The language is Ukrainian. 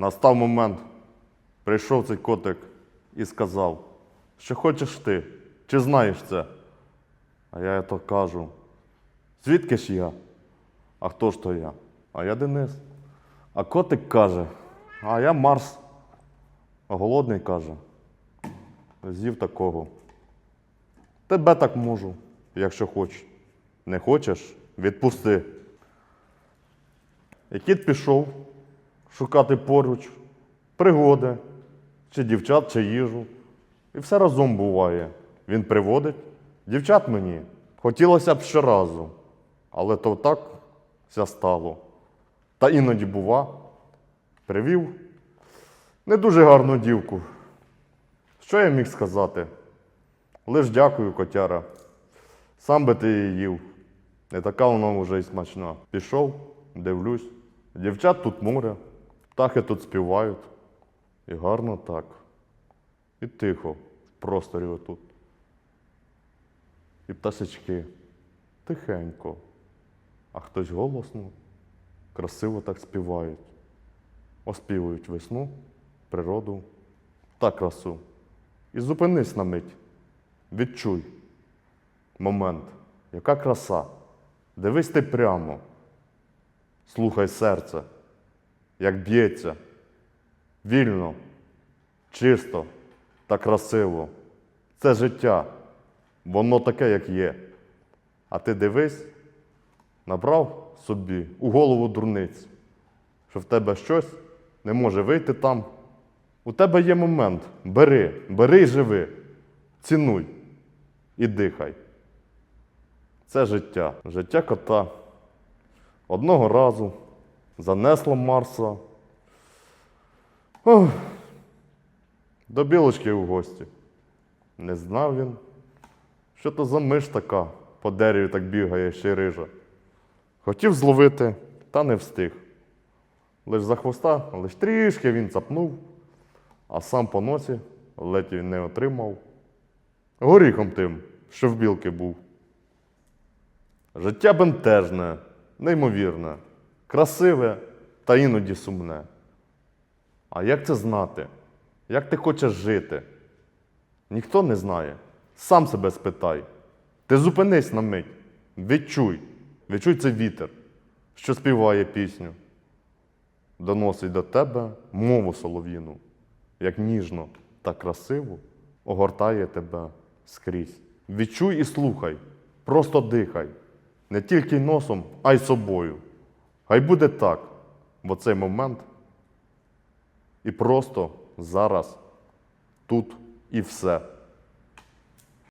Настав момент, прийшов цей котик і сказав, що хочеш ти, чи знаєш це? А я то кажу, звідки ж я? А хто ж то я? А я Денис. А котик каже, а я Марс. А голодний каже, з'їв такого. Тебе так можу, якщо хочеш. Не хочеш, відпусти. І кіт пішов шукати поруч пригоди, чи дівчат, чи їжу. І все разом буває. Він приводить дівчат мені. Хотілося б щоразу, але то так ся стало. Та іноді бува, привів не дуже гарну дівку. Що я міг сказати? Лиш дякую, котяра. Сам би ти її їв. Не така вона вже й смачна. Пішов, дивлюсь. Дівчат тут море, птахи тут співають. І гарно так. І тихо в просторі отут. І пташечки тихенько, а хтось голосно, красиво так співають. Оспівують весну, природу та красу. І зупинись на мить. Відчуй момент, яка краса. Дивись ти прямо, слухай серце, як б'ється, вільно, чисто та красиво. Це життя, воно таке, як є. А ти дивись, набрав собі у голову дурниць, що в тебе щось не може вийти там. У тебе є момент. Бери, бери і живи, цінуй і дихай. Це життя, життя кота. Одного разу занесло Марса ох, до білочки у гості. Не знав він, що то за миш така по дереві так бігає ще й рижа. Хотів зловити, та не встиг. Лиш за хвоста, лиш трішки він цапнув, а сам по носі ледь він не отримав. Горіхом тим, що в білки був. Життя бентежне, неймовірне, красиве та іноді сумне. А як це знати? Як ти хочеш жити? Ніхто не знає. Сам себе спитай. Ти зупинись на мить, відчуй, відчуй цей вітер, що співає пісню. Доносить до тебе мову солов'їну, як ніжно та красиво огортає тебе скрізь. Відчуй і слухай, просто дихай, не тільки носом, а й собою. Хай буде так в оцей момент. І просто зараз, тут і все.